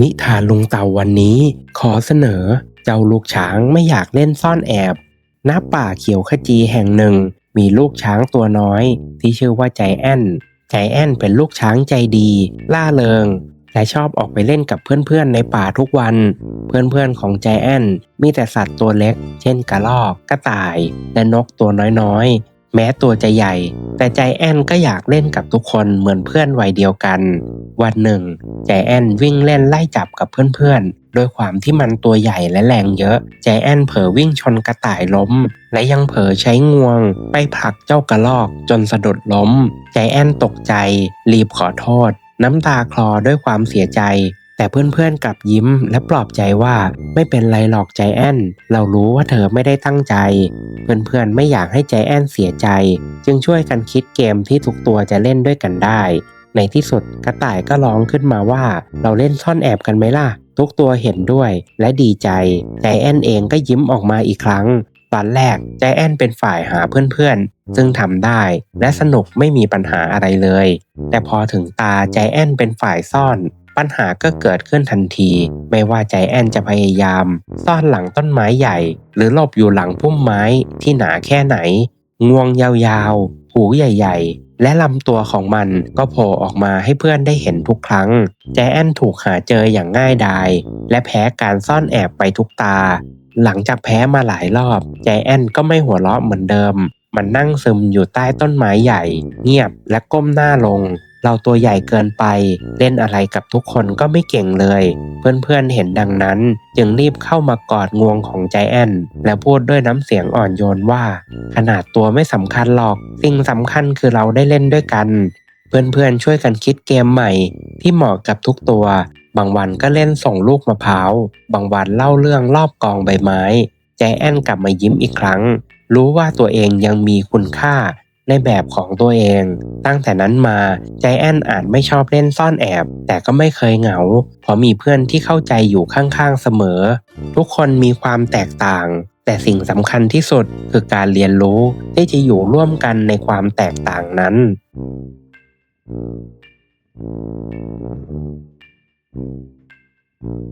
นิทานลุงเต่าวันนี้ ขอเสนอ เจ้าลูกช้างไม่อยากเล่นซ่อนแอบณป่าเขียวขจีแห่งหนึ่ง มีลูกช้างตัวน้อย ที่ชื่อว่าใจแอนใจแอนเป็นลูกช้างใจดี ล่าเริง และชอบออกไปเล่นกับเพื่อนๆในป่าทุกวัน เพื่อนๆของใจแอนมีแต่สัตว์ตัวเล็ก เช่นกระรอกกระต่าย และนกตัวน้อยๆ แม้ตัวจะใหญ่ แต่ใจแอนก็อยากเล่นกับทุกคนเหมือนเพื่อนวัยเดียวกัน วันหนึ่ง ใจแอนวิ่งเล่นไล่จับกับเพื่อนๆโดยความที่มันตัวใหญ่และแรงเยอะ ใจแอนเผลอวิ่งชนกระต่ายล้ม และยังเผลอใช้งวง ไปผลักเจ้ากระรอกจนสะดุดล้ม ใจแอนตกใจ รีบขอโทษ น้ำตาคลอด้วยความเสียใจ แต่เพื่อนๆกลับยิ้มและปลอบใจว่าไม่เป็นไรหรอกใจแอนเรารู้ว่าเธอไม่ได้ตั้งใจ เพื่อนๆไม่อยากให้ใจแอนเสียใจ จึงช่วยกันคิดเกมที่ทุกตัวจะเล่นด้วยกันได้ ในที่สุดกระต่ายก็ร้องขึ้นมาว่า เราเล่นซ่อนแอบกันไหมล่ะ ทุกตัวเห็นด้วยและดีใจ ใจแอนเองก็ยิ้มออกมาอีกครั้งตอนแรกใจแอนเป็นฝ่ายหาเพื่อนๆ ซึ่งทำได้และสนุกไม่มีปัญหาอะไรเลย แต่พอถึงตาใจแอนเป็นฝ่ายซ่อน ปัญหาก็เกิดขึ้นทันที ไม่ว่าใจแอนจะพยายาม ซ่อนหลังต้นไม้ใหญ่ หรือหลบอยู่หลังพุ่มไม้ที่หนาแค่ไหน งวงยาวๆ หูใหญ่ๆ และลำตัวของมันก็โผล่ออกมาให้เพื่อนได้เห็นทุกครั้งแจแอนถูกหาเจออย่างง่ายดาย และแพ้การซ่อนแอบไปทุกตา หลังจากแพ้มาหลายรอบแจแอนก็ไม่หัวเราะเหมือนเดิมมันนั่งซึมอยู่ใต้ต้นไม้ใหญ่ เงียบและก้มหน้าลง เราตัวใหญ่เกินไป เล่นอะไรกับทุกคนก็ไม่เก่งเลย เพื่อนๆเห็นดังนั้น จึงรีบเข้ามากอดงวงของใจแอนและพูดด้วยน้ำเสียงอ่อนโยนว่า ขนาดตัวไม่สำคัญหรอก สิ่งสำคัญคือเราได้เล่นด้วยกัน เพื่อนๆช่วยกันคิดเกมใหม่ ที่เหมาะกับทุกตัว บางวันก็เล่นส่งลูกมะพร้าว บางวันเล่าเรื่องรอบกองใบไม้ ใจแอนกลับมายิ้มอีกครั้ง รู้ว่าตัวเองยังมีคุณค่า ในแบบของตัวเอง ตั้งแต่นั้นมาใจแอนอาจไม่ชอบเล่นซ่อนแอบ แต่ก็ไม่เคยเหงา เพราะมีเพื่อนที่เข้าใจอยู่ข้างๆเสมอ ทุกคนมีความแตกต่าง แต่สิ่งสำคัญที่สุดคือการเรียนรู้ที่จะอยู่ร่วมกันในความแตกต่างนั้น